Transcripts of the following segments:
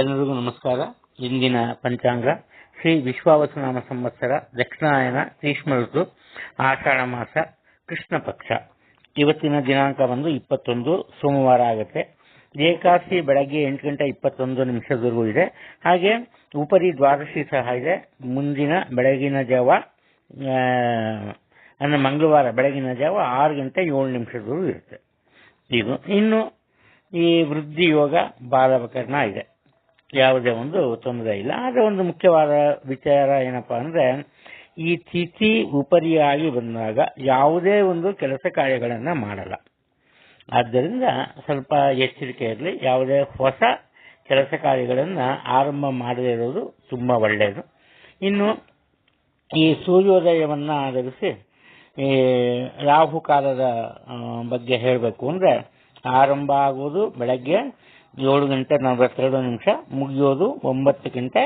ಎಲ್ಲರಿಗೂ ನಮಸ್ಕಾರ. ಇಂದಿನ ಪಂಚಾಂಗ ಶ್ರೀ ವಿಶ್ವಾವಸನಾಮ ಸಂವತ್ಸರ ದಕ್ಷಿಣಾಯನ ಗ್ರೀಷ್ಮ ಋತು ಆಷಾಢ ಮಾಸ ಕೃಷ್ಣ ಪಕ್ಷ. ಇವತ್ತಿನ ದಿನಾಂಕ ಬಂದು ಇಪ್ಪತ್ತೊಂದು, ಸೋಮವಾರ ಆಗುತ್ತೆ. ಏಕಾದಶಿ ಬೆಳಗ್ಗೆ ಎಂಟು ಗಂಟೆ ಇಪ್ಪತ್ತೊಂದು ನಿಮಿಷದವರೆಗೂ ಇದೆ. ಹಾಗೆ ಉಪರಿ ದ್ವಾದಶಿ ಸಹ ಇದೆ. ಮುಂದಿನ ಬೆಳಗಿನ ಜಾವ ಅಂದರೆ ಮಂಗಳವಾರ ಬೆಳಗಿನ ಜಾವ ಆರು ಗಂಟೆ ಏಳು ನಿಮಿಷದವರೆಗೂ ಇರುತ್ತೆ. ಇದು ಇನ್ನು ಈ ವೃದ್ಧಿ ಯೋಗ ಬಾಲವಕರಣ ಇದೆ. ಯಾವುದೇ ಒಂದು ತೊಂದರೆ ಇಲ್ಲ. ಆದರೆ ಒಂದು ಮುಖ್ಯವಾದ ವಿಚಾರ ಏನಪ್ಪಾ ಅಂದ್ರೆ, ಈ ತಿಥಿ ಉಪರಿಯಾಗಿ ಬಂದಾಗ ಯಾವುದೇ ಒಂದು ಕೆಲಸ ಕಾರ್ಯಗಳನ್ನ ಮಾಡಲ್ಲ. ಆದ್ದರಿಂದ ಸ್ವಲ್ಪ ಎಚ್ಚರಿಕೆ ಇರಲಿ. ಯಾವುದೇ ಹೊಸ ಕೆಲಸ ಕಾರ್ಯಗಳನ್ನ ಆರಂಭ ಮಾಡದೇ ಇರೋದು ತುಂಬಾ ಒಳ್ಳೆಯದು ಇನ್ನು ಈ ಸೂರ್ಯೋದಯವನ್ನ ಆಧರಿಸಿ, ಈ ರಾಹುಕಾಲದ ಬಗ್ಗೆ ಹೇಳಬೇಕು ಅಂದ್ರೆ, ಆರಂಭ ಆಗುವುದು ಬೆಳಗ್ಗೆ ಏಳು ಗಂಟೆ ನಲವತ್ತೆರಡು ನಿಮಿಷ ಮುಗಿಯೋದು ಒಂಬತ್ತು ಗಂಟೆ,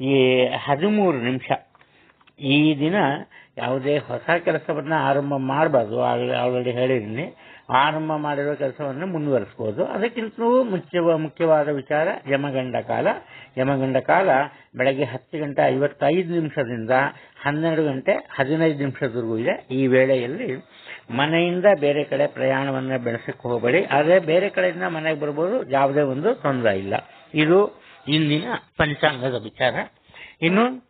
ಈ ಹದಿಮೂರು ನಿಮಿಷ. ಈ ದಿನ ಯಾವುದೇ ಹೊಸ ಕೆಲಸವನ್ನು ಆರಂಭ ಮಾಡಬಾರ್ದು. ಆಲ್ರೆಡಿ ಹೇಳಿದ್ದೀನಿ. ಆರಂಭ ಮಾಡಿರೋ ಕೆಲಸವನ್ನು ಮುಂದುವರಿಸಬಹುದು ಅದಕ್ಕಿಂತಲೂ ಮುಖ್ಯ ಮುಖ್ಯವಾದ ವಿಚಾರ ಯಮಗಂಡ ಕಾಲ. ಯಮಗಂಡ ಕಾಲ ಬೆಳಗ್ಗೆ ಹತ್ತು ಗಂಟೆ ಐವತ್ತೈದು ನಿಮಿಷದಿಂದ ಹನ್ನೆರಡು ಗಂಟೆ ಹದಿನೈದು ನಿಮಿಷದವರೆಗೂ ಇದೆ. ಈ ವೇಳೆಯಲ್ಲಿ ಮನೆಯಿಂದ ಬೇರೆ ಕಡೆ ಪ್ರಯಾಣವನ್ನು ಬೆಳೆಸಕ್ಕೆ ಹೋಗಬೇಡಿ. ಆದರೆ ಬೇರೆ ಕಡೆಯಿಂದ ಮನೆಗೆ ಬರ್ಬೋದು, ಯಾವುದೇ ಒಂದು ತೊಂದರೆ ಇಲ್ಲ. ಇದು ಇಂದಿನ ಪಂಚಾಂಗದ ವಿಚಾರ. ಇನ್ನು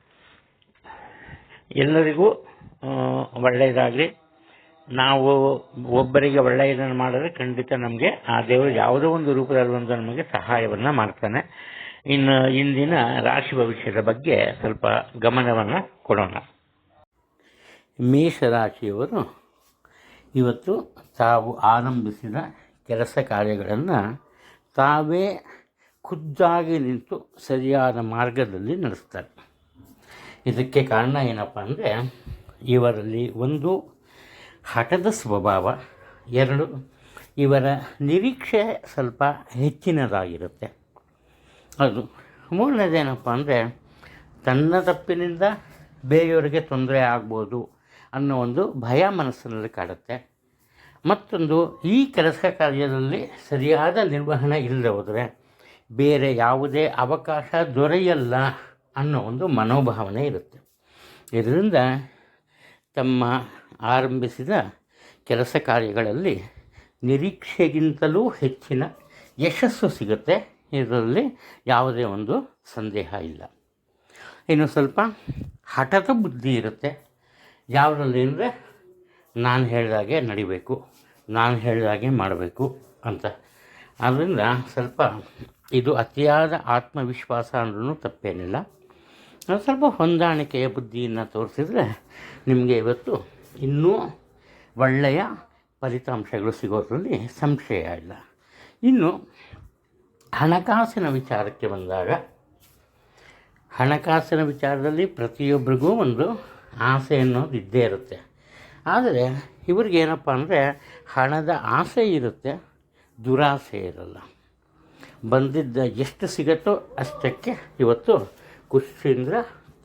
ಎಲ್ಲರಿಗೂ ಒಳ್ಳೆಯದಾಗಲಿ. ನಾವು ಒಬ್ಬರಿಗೆ ಒಳ್ಳೆಯದನ್ನು ಮಾಡಿದ್ರೆ ಖಂಡಿತ ನಮಗೆ ಆ ದೇವರು ಯಾವುದೋ ಒಂದು ರೂಪದಲ್ಲಿ ಒಂದು ನಮಗೆ ಸಹಾಯವನ್ನ ಮಾಡ್ತಾನೆ. ಇನ್ನು ಇಂದಿನ ರಾಶಿ ಭವಿಷ್ಯದ ಬಗ್ಗೆ ಸ್ವಲ್ಪ ಗಮನವನ್ನು ಕೊಡೋಣ. ಮೇಷರಾಶಿಯವರು ಇವತ್ತು ತಾವು ಆರಂಭಿಸಿದ ಕೆಲಸ ಕಾರ್ಯಗಳನ್ನು ತಾವೇ ಖುದ್ದಾಗಿ ನಿಂತು ಸರಿಯಾದ ಮಾರ್ಗದಲ್ಲಿ ನಡೆಸ್ತಾರೆ. ಇದಕ್ಕೆ ಕಾರಣ ಏನಪ್ಪ ಅಂದರೆ, ಇವರಲ್ಲಿ ಒಂದು ಹಠದ ಸ್ವಭಾವ, ಎರಡು ಇವರ ನಿರೀಕ್ಷೆ ಸ್ವಲ್ಪ ಹೆಚ್ಚಿನದಾಗಿರುತ್ತೆ. ಅದು ಮೂರನೇದೇನಪ್ಪ ಅಂದರೆ, ತನ್ನ ತಪ್ಪಿನಿಂದ ಬೇರೆಯವರಿಗೆ ತೊಂದರೆ ಆಗ್ಬೋದು ಅನ್ನೋ ಒಂದು ಭಯ ಮನಸ್ಸಿನಲ್ಲಿ ಕಾಡುತ್ತೆ. ಮತ್ತೊಂದು, ಈ ಕೆಲಸ ಕಾರ್ಯದಲ್ಲಿ ಸರಿಯಾದ ನಿರ್ವಹಣೆ ಇಲ್ಲದೆ ಹೋದರೆ ಬೇರೆ ಯಾವುದೇ ಅವಕಾಶ ದೊರೆಯಲ್ಲ ಅನ್ನೋ ಒಂದು ಮನೋಭಾವನೆ ಇರುತ್ತೆ. ಇದರಿಂದ ತಮ್ಮ ಆರಂಭಿಸಿದ ಕೆಲಸ ಕಾರ್ಯಗಳಲ್ಲಿ ನಿರೀಕ್ಷೆಗಿಂತಲೂ ಹೆಚ್ಚಿನ ಯಶಸ್ಸು ಸಿಗುತ್ತೆ. ಇದರಲ್ಲಿ ಯಾವುದೇ ಒಂದು ಸಂದೇಹ ಇಲ್ಲ. ಇನ್ನು ಸ್ವಲ್ಪ ಹಠದ ಬುದ್ಧಿ ಇರುತ್ತೆ. ಯಾವುದರಲ್ಲಿ ಅಂದರೆ ನಾನು ಹೇಳಿದಾಗೆ ನಡಿಬೇಕು, ನಾನು ಹೇಳಿದಾಗೆ ಮಾಡಬೇಕು ಅಂತ. ಆದ್ದರಿಂದ ಸ್ವಲ್ಪ ಇದು ಅತಿಯಾದ ಆತ್ಮವಿಶ್ವಾಸ ಅಂದ್ರೂ ತಪ್ಪೇನಿಲ್ಲ. ಸ್ವಲ್ಪ ಹೊಂದಾಣಿಕೆಯ ಬುದ್ಧಿಯನ್ನು ತೋರಿಸಿದ್ರೆ ನಿಮಗೆ ಇವತ್ತು ಇನ್ನೂ ಒಳ್ಳೆಯ ಫಲಿತಾಂಶಗಳು ಸಿಗೋದ್ರಲ್ಲಿ ಸಂಶಯ ಇಲ್ಲ. ಇನ್ನು ಹಣಕಾಸಿನ ವಿಚಾರಕ್ಕೆ ಬಂದಾಗ, ಹಣಕಾಸಿನ ವಿಚಾರದಲ್ಲಿ ಪ್ರತಿಯೊಬ್ಬರಿಗೂ ಒಂದು ಆಸೆ ಅನ್ನೋದು ಇದ್ದೇ ಇರುತ್ತೆ. ಆದರೆ ಇವ್ರಿಗೇನಪ್ಪ ಅಂದರೆ ಹಣದ ಆಸೆ ಇರುತ್ತೆ, ದುರಾಸೆ ಇರಲ್ಲ. ಬಂದಿದ್ದ ಎಷ್ಟು ಸಿಗತ್ತೋ ಅಷ್ಟಕ್ಕೆ ಇವತ್ತು ಖುಷಿಯಿಂದ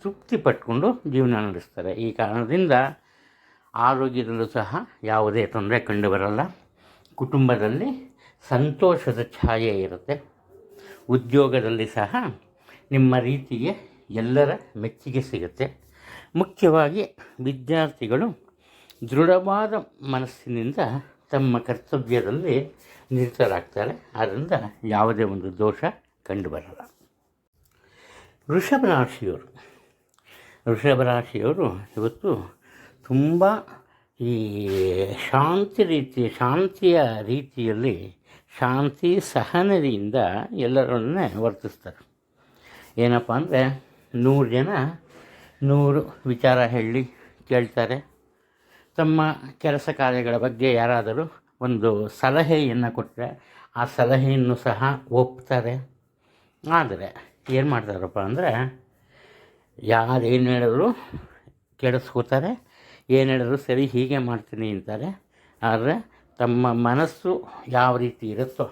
ತೃಪ್ತಿ ಪಟ್ಕೊಂಡು ಜೀವನ ನಡೆಸ್ತಾರೆ. ಈ ಕಾರಣದಿಂದ ಆರೋಗ್ಯದಲ್ಲೂ ಸಹ ಯಾವುದೇ ತೊಂದರೆ ಕಂಡು ಬರಲ್ಲ. ಕುಟುಂಬದಲ್ಲಿ ಸಂತೋಷದ ಛಾಯೆ ಇರುತ್ತೆ. ಉದ್ಯೋಗದಲ್ಲಿ ಸಹ ನಿಮ್ಮ ರೀತಿಗೆ ಎಲ್ಲರ ಮೆಚ್ಚುಗೆ ಸಿಗುತ್ತೆ. ಮುಖ್ಯವಾಗಿ ವಿದ್ಯಾರ್ಥಿಗಳು ದೃಢವಾದ ಮನಸ್ಸಿನಿಂದ ತಮ್ಮ ಕರ್ತವ್ಯದಲ್ಲಿ ನಿರತರಾಗ್ತಾರೆ. ಆದ್ದರಿಂದ ಯಾವುದೇ ಒಂದು ದೋಷ ಕಂಡುಬರಲ್ಲ. ವೃಷಭ ರಾಶಿಯವರು. ವೃಷಭ ರಾಶಿಯವರು ಇವತ್ತು ತುಂಬ ಈ ಶಾಂತಿ ರೀತಿ, ಶಾಂತಿಯ ರೀತಿಯಲ್ಲಿ, ಶಾಂತಿ ಸಹನದಿಂದ ಎಲ್ಲರನ್ನೇ ವರ್ತಿಸ್ತಾರೆ. ಏನಪ್ಪ ಅಂದರೆ ನೂರು ಜನ ನೂರು ವಿಚಾರ ಹೇಳಿ ಕೇಳ್ತಾರೆ. ತಮ್ಮ ಕೆಲಸ ಕಾರ್ಯಗಳ ಬಗ್ಗೆ ಯಾರಾದರೂ ಒಂದು ಸಲಹೆಯನ್ನು ಕೊಟ್ಟರೆ ಆ ಸಲಹೆಯನ್ನು ಸಹ ಒಪ್ತಾರೆ. ಆದರೆ ಏನು ಮಾಡ್ತಾರಪ್ಪ ಅಂದರೆ ಯಾರು ಏನು ಹೇಳಿದ್ರು ಕೆಡಿಸ್ಕೋತಾರೆ, ಏನು ಹೇಳಿದ್ರು ಸರಿ ಹೀಗೆ ಮಾಡ್ತೀನಿ ಅಂತಾರೆ. ಆದರೆ ತಮ್ಮ ಮನಸ್ಸು ಯಾವ ರೀತಿ ಇರುತ್ತೋ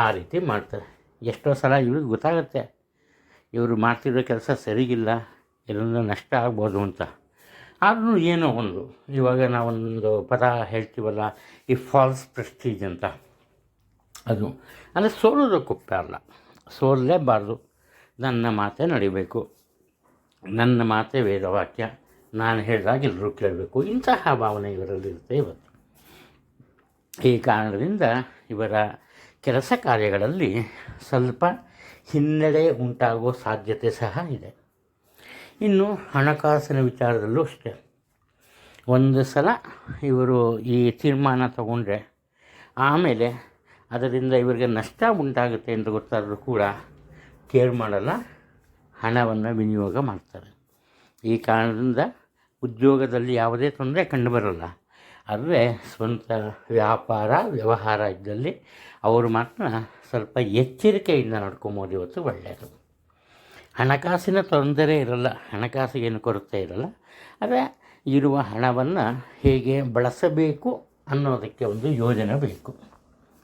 ಆ ರೀತಿ ಮಾಡ್ತಾರೆ. ಎಷ್ಟೋ ಸಲ ಇವ್ರಿಗೆ ಗೊತ್ತಾಗುತ್ತೆ, ಇವರು ಮಾಡ್ತಿರೋ ಕೆಲಸ ಸರಿಗಿಲ್ಲ ಇದರಿಂದ ನಷ್ಟ ಆಗ್ಬೋದು ಅಂತ. ಆದ್ರೂ ಏನೋ ಒಂದು, ಇವಾಗ ನಾವೊಂದು ಪದ ಹೇಳ್ತೀವಲ್ಲ, ಈ ಫಾಲ್ಸ್ ಪ್ರೆಸ್ಟೀಜ್ ಅಂತ. ಅದು. ಅಂದರೆ ಸೋಲೋದಕ್ಕೊಪ್ಪ ಅಲ್ಲ. ಸೋಲಲೇಬಾರ್ದು. ನನ್ನ ಮಾತೆ ನಡಿಬೇಕು. ನನ್ನ ಮಾತೇ ವೇದವಾಕ್ಯ. ನಾನು ಹೇಳಿದಾಗ ಎಲ್ಲರೂ ಕೇಳಬೇಕು. ಇಂತಹ ಭಾವನೆ ಇವರಲ್ಲಿರುತ್ತೆ ಇವತ್ತು. ಈ ಕಾರಣದಿಂದ ಇವರ ಕೆಲಸ ಕಾರ್ಯಗಳಲ್ಲಿ ಸ್ವಲ್ಪ ಹಿನ್ನಡೆ ಉಂಟಾಗುವ ಸಾಧ್ಯತೆ ಸಹ ಇದೆ. ಇನ್ನು ಹಣಕಾಸಿನ ವಿಚಾರದಲ್ಲೂ ಅಷ್ಟೇ. ಒಂದು ಸಲ ಇವರು ಈ ತೀರ್ಮಾನ ತಗೊಂಡ್ರೆ ಆಮೇಲೆ ಅದರಿಂದ ಇವರಿಗೆ ನಷ್ಟ ಉಂಟಾಗುತ್ತೆ ಎಂದು ಗೊತ್ತಾದರೂ ಕೂಡ ಕೇರ್ ಮಾಡಲ್ಲ, ಹಣವನ್ನು ವಿನಿಯೋಗ ಮಾಡ್ತಾರೆ. ಈ ಕಾರಣದಿಂದ ಉದ್ಯೋಗದಲ್ಲಿ ಯಾವುದೇ ತೊಂದರೆ ಕಂಡುಬರಲ್ಲ ಆದರೆ ಸ್ವಂತ ವ್ಯಾಪಾರ, ವ್ಯವಹಾರ ಇದ್ದಲ್ಲಿ ಅವರು ಮಾತ್ರ ಸ್ವಲ್ಪ ಎಚ್ಚರಿಕೆಯಿಂದ ನಡ್ಕೊಬೋದು ಇವತ್ತು ಒಳ್ಳೆಯದು. ಹಣಕಾಸಿನ ತೊಂದರೆ ಇರಲ್ಲ, ಹಣಕಾಸಿಗೇನು ಕೊರತೆ ಇರಲ್ಲ, ಆದರೆ ಇರುವ ಹಣವನ್ನು ಹೇಗೆ ಬಳಸಬೇಕು ಅನ್ನೋದಕ್ಕೆ ಒಂದು ಯೋಜನೆ ಬೇಕು.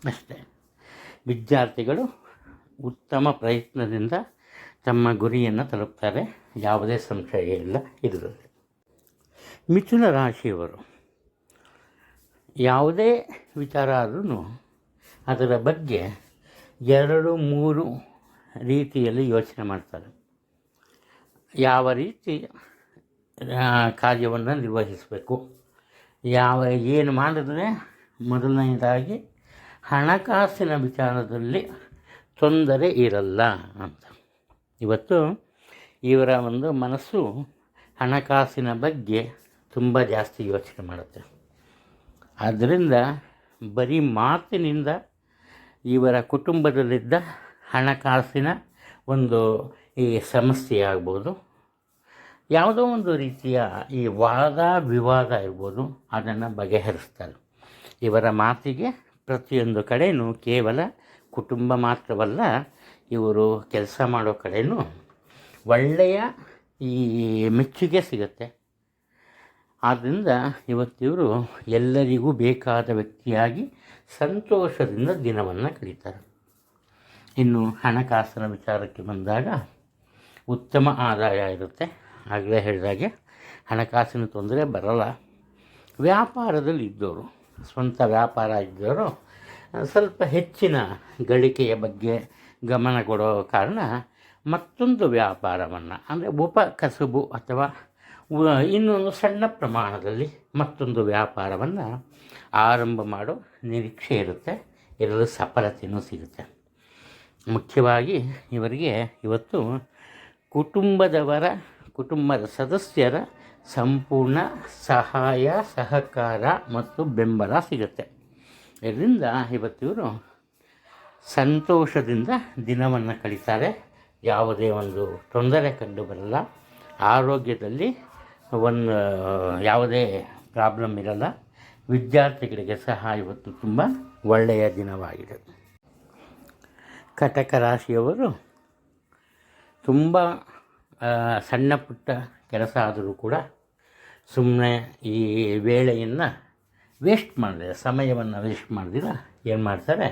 ಅಷ್ಟೇ. ವಿದ್ಯಾರ್ಥಿಗಳು ಉತ್ತಮ ಪ್ರಯತ್ನದಿಂದ ತಮ್ಮ ಗುರಿಯನ್ನು ತಲುಪ್ತಾರೆ, ಯಾವುದೇ ಸಂಶಯ ಇಲ್ಲ ಇದರಲ್ಲಿ. ಮಿಥುನ ರಾಶಿಯವರು, ಯಾವುದೇ ವಿಚಾರ ಆದ್ರೂ ಅದರ ಬಗ್ಗೆ ಎರಡು, ಮೂರು ರೀತಿಯಲ್ಲಿ ಯೋಚನೆ ಮಾಡ್ತಾರೆ. ಯಾವ ರೀತಿ ಕಾರ್ಯವನ್ನು ನಿರ್ವಹಿಸಬೇಕು? ಯಾವ, ಏನು ಮಾಡಿದ್ರೆ ಮೊದಲನೇದಾಗಿ ಹಣಕಾಸಿನ ವಿಚಾರದಲ್ಲಿ ತೊಂದರೆ ಇರಲ್ಲ ಅಂತ. ಇವತ್ತು ಇವರ ಒಂದು ಮನಸ್ಸು ಹಣಕಾಸಿನ ಬಗ್ಗೆ ತುಂಬ ಜಾಸ್ತಿ ಯೋಚನೆ ಮಾಡುತ್ತೆ. ಆದ್ದರಿಂದ ಬರೀ ಮಾತಿನಿಂದ ಇವರ ಕುಟುಂಬದಲ್ಲಿದ್ದ ಹಣಕಾಸಿನ ಒಂದು ಈ ಸಮಸ್ಯೆ ಆಗ್ಬೋದು. ಯಾವುದೋ ಒಂದು ರೀತಿಯ ಈ ವಾದ ವಿವಾದ ಇರ್ಬೋದು, ಅದನ್ನು ಬಗೆಹರಿಸ್ತಾರೆ. ಇವರ ಮಾತಿಗೆ ಪ್ರತಿಯೊಂದು ಕಡೆಯೂ ಕೇವಲ ಕುಟುಂಬ ಮಾತ್ರವಲ್ಲ, ಇವರು ಕೆಲಸ ಮಾಡೋ ಕಡೆಯೂ ಒಳ್ಳೆಯ ಈ ಮೆಚ್ಚುಗೆ ಸಿಗುತ್ತೆ. ಆದ್ದರಿಂದ ಇವತ್ತಿವರು ಎಲ್ಲರಿಗೂ ಬೇಕಾದ ವ್ಯಕ್ತಿಯಾಗಿ ಸಂತೋಷದಿಂದ ದಿನವನ್ನು ಕಳೀತಾರೆ. ಇನ್ನು ಹಣಕಾಸಿನ ವಿಚಾರಕ್ಕೆ ಬಂದಾಗ ಉತ್ತಮ ಆದಾಯ ಇರುತ್ತೆ. ಆಗಲೇ ಹೇಳಿದಾಗೆ ಹಣಕಾಸಿನ ತೊಂದರೆ ಬರಲ್ಲ. ವ್ಯಾಪಾರದಲ್ಲಿ ಇದ್ದವರು, ಸ್ವಂತ ವ್ಯಾಪಾರ ಇದ್ದವರು, ಸ್ವಲ್ಪ ಹೆಚ್ಚಿನ ಗಳಿಕೆಯ ಬಗ್ಗೆ ಗಮನ ಕೊಡೋ ಕಾರಣ ಮತ್ತೊಂದು ವ್ಯಾಪಾರವನ್ನು, ಅಂದರೆ ಉಪ ಕಸುಬು ಅಥವಾ ಇನ್ನೊಂದು ಸಣ್ಣ ಪ್ರಮಾಣದಲ್ಲಿ ಮತ್ತೊಂದು ವ್ಯಾಪಾರವನ್ನು ಆರಂಭ ಮಾಡೋ ನಿರೀಕ್ಷೆ ಇರುತ್ತೆ. ಇದರಲ್ಲಿ ಸಫಲತೆಯೂ ಸಿಗುತ್ತೆ. ಮುಖ್ಯವಾಗಿ ಇವರಿಗೆ ಇವತ್ತು ಕುಟುಂಬದವರ, ಕುಟುಂಬದ ಸದಸ್ಯರ ಸಂಪೂರ್ಣ ಸಹಾಯ, ಸಹಕಾರ ಮತ್ತು ಬೆಂಬಲ ಸಿಗುತ್ತೆ. ಇದರಿಂದ ಇವತ್ತಿವರು ಸಂತೋಷದಿಂದ ದಿನವನ್ನು ಕಳೀತಾರೆ. ಯಾವುದೇ ಒಂದು ತೊಂದರೆ ಕಂಡು ಬರಲ್ಲ. ಆರೋಗ್ಯದಲ್ಲಿ ಒಂದು, ಯಾವುದೇ ಪ್ರಾಬ್ಲಮ್ ಇರಲ್ಲ. ವಿದ್ಯಾರ್ಥಿಗಳಿಗೆ ಸಹ ಇವತ್ತು ತುಂಬ ಒಳ್ಳೆಯ ದಿನವಾಗಿದೆ. ಕಟಕ ರಾಶಿಯವರು ತುಂಬ ಸಣ್ಣ ಪುಟ್ಟ ಕೆಲಸ ಆದರೂ ಕೂಡ ಸುಮ್ಮನೆ ಈ ವೇಳೆಯನ್ನು ವೇಸ್ಟ್ ಮಾಡಿದೆ, ಸಮಯವನ್ನು ವೇಸ್ಟ್ ಮಾಡಿದ್ರೆ ಏನು ಮಾಡ್ತಾರೆ?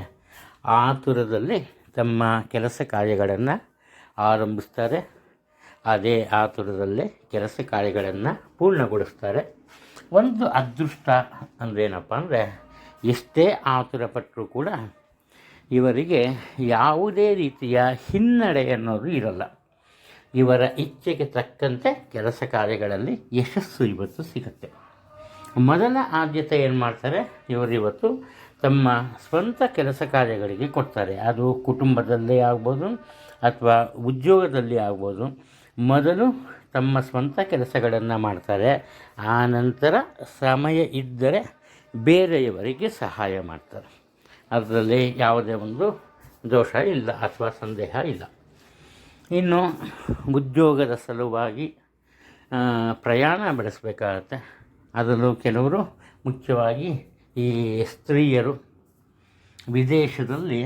ಆತುರದಲ್ಲಿ ತಮ್ಮ ಕೆಲಸ ಕಾರ್ಯಗಳನ್ನು ಆರಂಭಿಸ್ತಾರೆ. ಅದೇ ಆತುರದಲ್ಲೇ ಕೆಲಸ ಕಾರ್ಯಗಳನ್ನು ಪೂರ್ಣಗೊಳಿಸ್ತಾರೆ. ಒಂದು ಅದೃಷ್ಟ ಅಂದ್ರೇನಪ್ಪ ಅಂದರೆ ಎಷ್ಟೇ ಆತುರ ಪಟ್ಟರೂ ಕೂಡ ಇವರಿಗೆ ಯಾವುದೇ ರೀತಿಯ ಹಿನ್ನಡೆ ಅನ್ನೋದು ಇರಲ್ಲ. ಇವರ ಇಚ್ಛೆಗೆ ತಕ್ಕಂತೆ ಕೆಲಸ ಕಾರ್ಯಗಳಲ್ಲಿ ಯಶಸ್ಸು ಇವತ್ತು ಸಿಗುತ್ತೆ. ಮೊದಲ ಆದ್ಯತೆ ಏನು ಮಾಡ್ತಾರೆ? ಇವರು ಇವತ್ತು ತಮ್ಮ ಸ್ವಂತ ಕೆಲಸ ಕಾರ್ಯಗಳಿಗೆ ಕೊಡ್ತಾರೆ. ಅದು ಕುಟುಂಬದಲ್ಲೇ ಆಗ್ಬೋದು ಅಥವಾ ಉದ್ಯೋಗದಲ್ಲಿ ಆಗ್ಬೋದು. ಮೊದಲು ತಮ್ಮ ಸ್ವಂತ ಕೆಲಸಗಳನ್ನು ಮಾಡ್ತಾರೆ. ಆ ನಂತರ ಸಮಯ ಇದ್ದರೆ ಬೇರೆಯವರಿಗೆ ಸಹಾಯ ಮಾಡ್ತಾರೆ. ಅದರಲ್ಲಿ ಯಾವುದೇ ಒಂದು ದೋಷ ಇಲ್ಲ ಅಥವಾ ಸಂದೇಹ ಇಲ್ಲ. ಇನ್ನು ಉದ್ಯೋಗದ ಸಲುವಾಗಿ ಪ್ರಯಾಣ ಬೆಳೆಸಬೇಕಾಗತ್ತೆ. ಅದರಲ್ಲೂ ಕೆಲವರು ಮುಖ್ಯವಾಗಿ ಈ ಸ್ತ್ರೀಯರು ವಿದೇಶದಲ್ಲಿ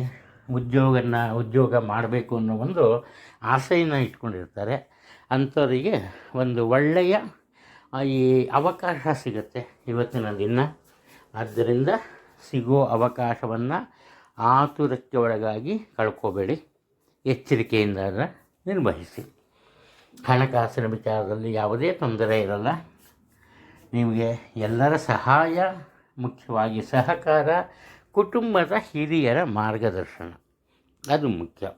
ಉದ್ಯೋಗನ ಉದ್ಯೋಗ ಮಾಡಬೇಕು ಅನ್ನೋ ಒಂದು ಆಸೆಯನ್ನು ಇಟ್ಕೊಂಡಿರ್ತಾರೆ. ಅಂಥವರಿಗೆ ಒಂದು ಒಳ್ಳೆಯ ಈ ಅವಕಾಶ ಸಿಗುತ್ತೆ ಇವತ್ತಿನ ದಿನ. ಆದ್ದರಿಂದ ಸಿಗೋ ಅವಕಾಶವನ್ನು ಆತುರಕ್ಕೆ ಒಳಗಾಗಿ ಕಳ್ಕೋಬೇಡಿ. ಎಚ್ಚರಿಕೆಯಿಂದ ನಿರ್ವಹಿಸಿ. ಹಣಕಾಸಿನ ವಿಚಾರದಲ್ಲಿ ಯಾವುದೇ ತೊಂದರೆ ಇರಲ್ಲ. ನಿಮಗೆ ಎಲ್ಲರ ಸಹಾಯ, ಮುಖ್ಯವಾಗಿ ಸಹಕಾರ, ಕುಟುಂಬದ ಹಿರಿಯರ ಮಾರ್ಗದರ್ಶನ. ಅದು ಮುಖ್ಯ.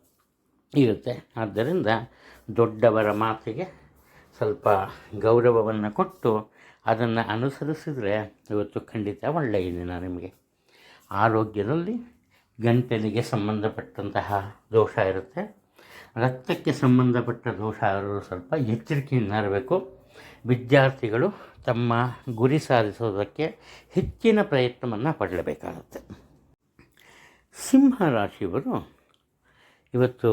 ಇರುತ್ತೆ. ಆದ್ದರಿಂದ ದೊಡ್ಡವರ ಮಾತಿಗೆ ಸ್ವಲ್ಪ ಗೌರವವನ್ನು ಕೊಟ್ಟು ಅದನ್ನು ಅನುಸರಿಸಿದರೆ ಇವತ್ತು ಖಂಡಿತ ಒಳ್ಳೆಯ ದಿನ ನಿಮಗೆ. ಆರೋಗ್ಯದಲ್ಲಿ ಗಂಟಲಿಗೆ ಸಂಬಂಧಪಟ್ಟಂತಹ ದೋಷ ಇರುತ್ತೆ. ರಕ್ತಕ್ಕೆ ಸಂಬಂಧಪಟ್ಟ ದೋಷ ಆದರೂ ಸ್ವಲ್ಪ ಎಚ್ಚರಿಕೆಯಿಂದ ಇರಬೇಕು. ವಿದ್ಯಾರ್ಥಿಗಳು ತಮ್ಮ ಗುರಿ ಸಾಧಿಸೋದಕ್ಕೆ ಹೆಚ್ಚಿನ ಪ್ರಯತ್ನವನ್ನು ಪಡಲೇಬೇಕಾಗುತ್ತೆ. ಸಿಂಹ ರಾಶಿಯವರು ಇವತ್ತು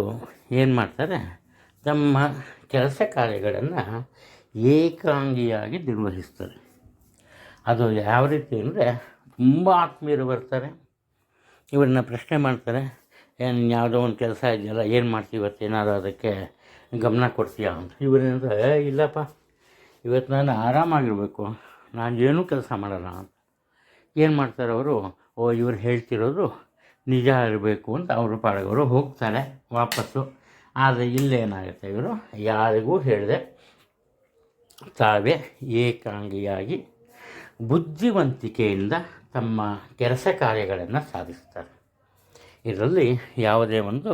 ಏನು ಮಾಡ್ತಾರೆ? ತಮ್ಮ ಕೆಲಸ ಕಾರ್ಯಗಳನ್ನು ಏಕಾಂಗಿಯಾಗಿ ನಿರ್ವಹಿಸ್ತಾರೆ. ಅದು ಯಾವ ರೀತಿ ಅಂದರೆ ತುಂಬ ಆತ್ಮೀಯರು ಬರ್ತಾರೆ. ಇವ್ರನ್ನ ಪ್ರಶ್ನೆ ಮಾಡ್ತಾರೆ ಏನು ಯಾವುದೋ ಒಂದು ಕೆಲಸ ಇದೆಯಲ್ಲ ಏನು ಮಾಡ್ತೀವಿ ಇವತ್ತು? ಏನಾದರೂ ಅದಕ್ಕೆ ಗಮನ ಕೊಡ್ತೀಯಾ? ಅಂತ. ಇವರೇನಂದ್ರೆ "ಏ, ಇಲ್ಲಪ್ಪ ಇವತ್ತು ನಾನು ಆರಾಮಾಗಿರಬೇಕು ನಾನು ಏನೂ ಕೆಲಸ ಮಾಡಲ್ಲ ಅಂತ. ಏನು ಮಾಡ್ತಾರೆ ಅವರು? ಓ ಇವ್ರು ಹೇಳ್ತಿರೋದು ನಿಜ ಇರಬೇಕು ಅಂತ ಅವರು ಪಾಡಗವರು ಹೋಗ್ತಾರೆ ವಾಪಸ್ಸು. ಆದರೆ ಇಲ್ಲೇನಾಗುತ್ತೆ ಇವರು? ಯಾರಿಗೂ ಹೇಳಿದೆ ತಾವೇ ಏಕಾಂಗಿಯಾಗಿ ಬುದ್ಧಿವಂತಿಕೆಯಿಂದ ತಮ್ಮ ಕೆಲಸ ಕಾರ್ಯಗಳನ್ನು ಸಾಧಿಸ್ತಾರೆ ಇದರಲ್ಲಿ ಯಾವುದೇ ಒಂದು